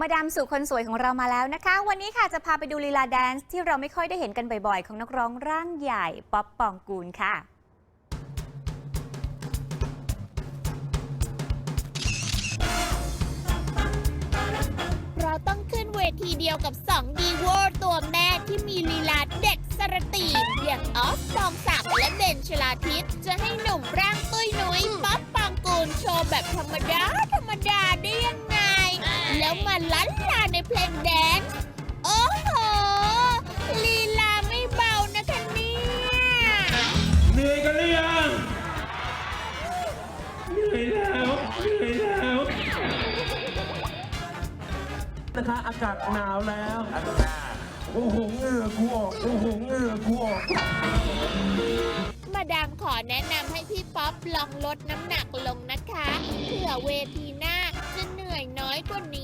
มาดามสู่คนสวยของเรามาแล้วนะคะ วันนี้ค่ะจะพาไปดูลีลาแดนซ์ที่เราไม่ค่อยได้เห็นกันบ่อยๆ ของนักร้องร่างใหญ่ป๊อปปองกูลค่ะ เราต้องขึ้นเวทีเดียวกับ 2 ดีโวตัวแม่ที่มีลีลาเด็ดสรตีอย่างออฟปองศักดิ์และเบนชลาทิศจะให้หนุ่มร่างตุ้ยนุ้ยป๊อปปองกูลโชว์แบบธรรมดา แล้วมาลันลาในเพลงแดนซ์โอ้โหลีลาไม่เบานะคะเนี่ยเหนื่อยกันหรือยังเหนื่อยแล้วเหนื่อยแล้วนะคะอากาศหนาวแล้วโอ้โหเหงื่อกูออกโอ้โหเหงื่อกูออกมาดามขอแนะนำให้พี่ป๊อปลองลดน้ำหนักลงนะคะเผื่อเวทีหน้าจะเหนื่อยน้อยกว่านี้